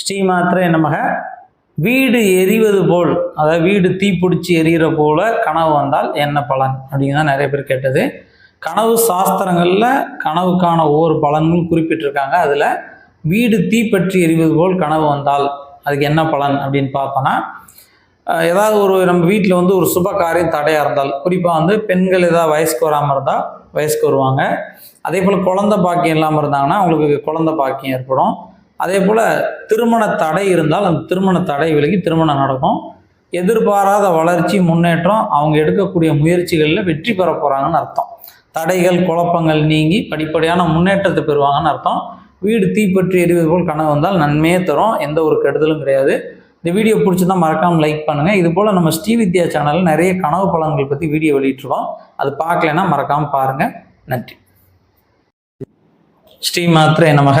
ஸ்ரீமாத்திரை நமக. வீடு எரிவது போல் அதாவது வீடு தீப்பிடிச்சி எரியிற போல கனவு வந்தால் என்ன பலன்? அப்படின்னு தான் நிறைய பேர் கேட்டது. கனவு சாஸ்திரங்களில் கனவுக்கான ஒவ்வொரு பலன்களும் குறிப்பிட்டிருக்காங்க. அதில் வீடு தீப்பற்றி எரிவது போல் கனவு வந்தால் அதுக்கு என்ன பலன் அப்படின்னு பார்த்தோன்னா ஏதாவது ஒரு நம்ம வீட்டில் வந்து ஒரு சுப காரியம் தடையாக இருந்தால் குறிப்பாக வந்து பெண்கள் ஏதாவது வயசுக்கு வராமல் இருந்தால் வயசுக்கு வருவாங்க. அதே போல் குழந்தை பாக்கியம் இல்லாமல் இருந்தாங்கன்னா அவங்களுக்கு குழந்தை பாக்கியம் ஏற்படும். அதே போல் திருமண தடை இருந்தால் அந்த திருமண தடை விலகி திருமணம் நடக்கும். எதிர்பாராத வளர்ச்சி முன்னேற்றம் அவங்க எடுக்கக்கூடிய முயற்சிகளில் வெற்றி பெற போகிறாங்கன்னு அர்த்தம். தடைகள் குழப்பங்கள் நீங்கி படிப்படியான முன்னேற்றத்தை பெறுவாங்கன்னு அர்த்தம். வீடு தீப்பற்றி எரிவது போல் கனவு வந்தால் நன்மையே தரும். எந்த ஒரு கெடுதலும் கிடையாது. இந்த வீடியோ பிடிச்சிருந்தா மறக்காமல் லைக் பண்ணுங்கள் இது போல் நம்ம ஸ்ரீ வித்யா சேனலில் நிறைய கனவு பலன்கள் பற்றி வீடியோ வெளியிட்டிருக்கோம். அது பார்க்கலைன்னா மறக்காமல் பாருங்கள் நன்றி. ஸ்ரீ மாத்திரை நமக.